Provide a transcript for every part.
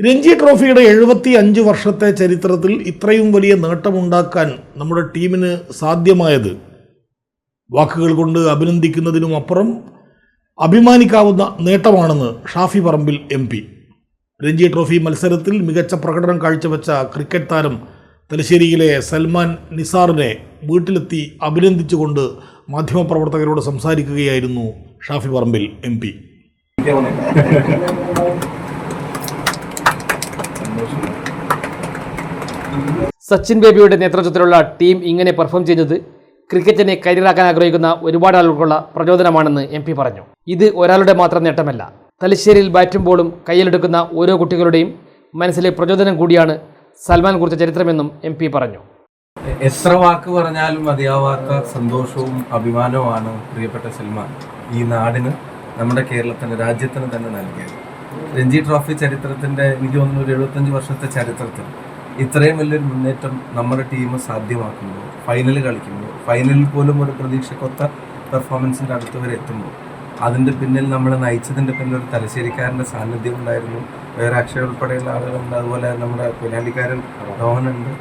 രഞ്ജി ട്രോഫിയുടെ എഴുപത്തി അഞ്ച് വർഷത്തെ ചരിത്രത്തിൽ ഇത്രയും വലിയ നേട്ടമുണ്ടാക്കാൻ നമ്മുടെ ടീമിന് സാധ്യമായത് വാക്കുകൾ കൊണ്ട് അഭിനന്ദിക്കുന്നതിനും അപ്പുറം അഭിമാനിക്കാവുന്ന നേട്ടമാണെന്ന് Shafi Parambil M P. Ranji trophy മത്സരത്തിൽ മികച്ച പ്രകടനം കാഴ്ചവെച്ച ക്രിക്കറ്റ് താരം തലശ്ശേരിയിലെ സൽമാൻ നിസാറിനെ വീട്ടിലെത്തി അഭിനന്ദിച്ചുകൊണ്ട് മാധ്യമപ്രവർത്തകരോട് സംസാരിക്കുകയായിരുന്നു ഷാഫി പറമ്പിൽ എം പി. സച്ചിൻ ബേബിയുടെ നേതൃത്വത്തിലുള്ള ടീം ഇങ്ങനെ പെർഫോം ചെയ്തത് ക്രിക്കറ്റിനെ കരിയറാക്കാൻ ആഗ്രഹിക്കുന്ന ഒരുപാട് ആളുകൾക്കുള്ള പ്രചോദനമാണെന്ന് എം പി പറഞ്ഞു. ഇത് ഒരാളുടെ മാത്രം നേട്ടമല്ല. തലശ്ശേരിയിൽ ബാറ്റും ബോളും കയ്യിലെടുക്കുന്ന ഓരോ കുട്ടികളുടെയും മനസ്സിലെ പ്രചോദനം കൂടിയാണ് സൽമാൻ കുറിച്ച ചരിത്രമെന്നും എം പി പറഞ്ഞു. എത്ര വാക്ക് പറഞ്ഞാലും മതിയാവാത്ത സന്തോഷവും അഭിമാനവുമാണ് പ്രിയപ്പെട്ട സൽമാൻ ഈ നാടിന് നമ്മുടെ കേരളത്തിന് രാജ്യത്തിന് തന്നെ നൽകിയത്. രഞ്ജി ട്രോഫി ചരിത്രത്തിന്റെ എനിക്ക് തോന്നുന്നു ഒരു എഴുപത്തഞ്ച് വർഷത്തെ ചരിത്രത്തിൽ ഇത്രയും വലിയൊരു മുന്നേറ്റം നമ്മുടെ ടീം സാധ്യമാക്കുമ്പോൾ ഫൈനൽ കളിക്കുമ്പോൾ ഫൈനലിൽ പോലും ഒരു പ്രതീക്ഷക്കൊത്ത പെർഫോമൻസിന്റെ അടുത്ത് വരെ എത്തുമ്പോൾ അതിന്റെ പിന്നിൽ നമ്മളെ നയിച്ചതിന്റെ പിന്നിൽ ഒരു തലശ്ശേരിക്കാരന്റെ സാന്നിധ്യം ഉണ്ടായിരുന്നു. വേറെ അക്ഷയ ഉൾപ്പെടെയുള്ള ആളുകളുണ്ട് അതുപോലെ നമ്മുടെ പൊന്നാലിക്കാരൻ രോഹനുണ്ട്.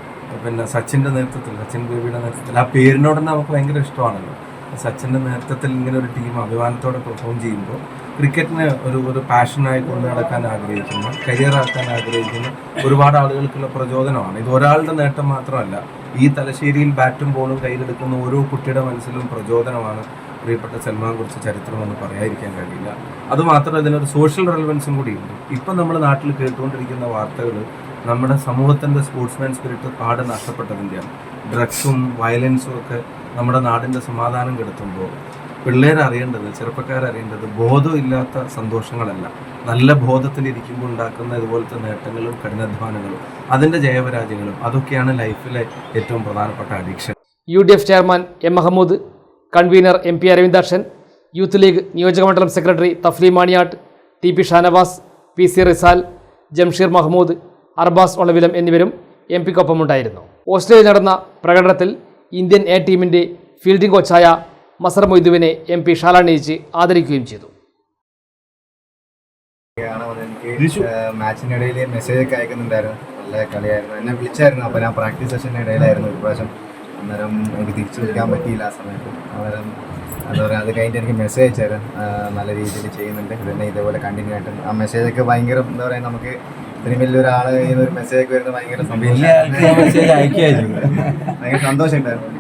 പിന്നെ സച്ചിന്റെ നേതൃത്വത്തിൽ സച്ചിൻ ബേബിയുടെ നേതൃത്വത്തിൽ. ആ പേരിനോട് നമുക്ക് ഭയങ്കര ഇഷ്ടമാണല്ലോ. സച്ചിന്റെ നേതൃത്വത്തിൽ ഇങ്ങനെ ഒരു ടീം അഭിമാനത്തോടെ പെർഫോം ചെയ്യുമ്പോൾ ക്രിക്കറ്റിനെ ഒരു ഒരു പാഷനായി കൊണ്ടു നടക്കാൻ ആഗ്രഹിക്കുന്ന കരിയർ ആക്കാൻ ആഗ്രഹിക്കുന്ന. ഒരുപാട് ആളുകൾക്കുള്ള പ്രചോദനമാണ്. ഇത് ഒരാളുടെ നേട്ടം മാത്രമല്ല ഈ തലശ്ശേരിയിൽ ബാറ്റും ബോളും കയ്യിലെടുക്കുന്ന ഓരോ കുട്ടിയുടെ മനസ്സിലും പ്രചോദനമാണ്. പ്രിയപ്പെട്ട സൽമാൻ കുറിച്ച് ചരിത്രമൊന്നും പറയാതിരിക്കാൻ കഴിയില്ല. അതുമാത്രമല്ല ഇതിനൊരു സോഷ്യൽ റെലവൻസും കൂടിയുണ്ട്. ഇപ്പം നമ്മൾ നാട്ടിൽ കേട്ടുകൊണ്ടിരിക്കുന്ന വാർത്തകൾ നമ്മുടെ സമൂഹത്തിന്റെ സ്പോർട്സ്മാൻ സ്പിരിറ്റ് പാടെ നഷ്ടപ്പെട്ടതിന്റെയാണ്. ഡ്രഗ്സും വയലൻസും ഒക്കെ നമ്മുടെ നാടിന്റെ സമാധാനം കെടുത്തുമ്പോൾ പിള്ളേരറിയേണ്ടത് ചെറുപ്പക്കാരറിയേണ്ടത് ബോധമില്ലാത്ത സന്തോഷങ്ങളല്ല. നല്ല ബോധത്തിലിരിക്കുമ്പോൾ ഉണ്ടാക്കുന്ന ഇതുപോലത്തെ നേട്ടങ്ങളും കഠിനാധ്വാനങ്ങളും അതിന്റെ ജയപരാജയങ്ങളും അതൊക്കെയാണ് ലൈഫിലെ ഏറ്റവും പ്രധാനപ്പെട്ട addiction U D F chairman M Mahmood convener M P Aravindakshan youth league നിയോജകമണ്ഡലം secretary Thafli Maniyatt T P Shanavas P C Rizal Jamsheer Mahmood Arbaz Olavilam എന്നിവരും എം പിക്കൊപ്പമുണ്ടായിരുന്നു. ഓസ്ട്രേലിയയിൽ നടന്ന പ്രകടനത്തിൽ ഇന്ത്യൻ എ ടീമിന്റെ ഫീൽഡിംഗ് കോച്ചായ മസർ മൊയ്തുവിനെ എം പി ഷാലാണിയിച്ച് ആദരിക്കുകയും ചെയ്തു. മാച്ചിനിടയിൽ മെസ്സേജ് ഒക്കെ അയക്കുന്നുണ്ടായിരുന്നു. നല്ല കളിയായിരുന്നു. എന്നെ വിളിച്ചായിരുന്നു. അപ്പോൾ ഞാൻ പ്രാക്ടീസ് സെഷന്റെ ഇടയിലായിരുന്നു. ഒരു പ്രാവശ്യം അന്നേരം എനിക്ക് തിരിച്ചു വിളിക്കാൻ പറ്റിയില്ല ആ സമയത്ത്. അന്നേരം എന്താ പറയുക അത് കഴിഞ്ഞിട്ട് എനിക്ക് മെസ്സേജ് അയച്ചായിരുന്നു. നല്ല രീതിയിൽ ചെയ്യുന്നുണ്ട്. പിന്നെ ഇതേപോലെ കണ്ടിന്യൂ ആയിട്ട് ആ മെസ്സേജ് ഒക്കെ ഭയങ്കര എന്താ പറയുക നമുക്ക് ഇത്രയും വലിയ ഒരാൾ ഒരു മെസ്സേജ് ഒക്കെ വരുന്നത് ഭയങ്കര സന്തോഷം ഭയങ്കര സന്തോഷം സന്തോഷമുണ്ടായിരുന്നു.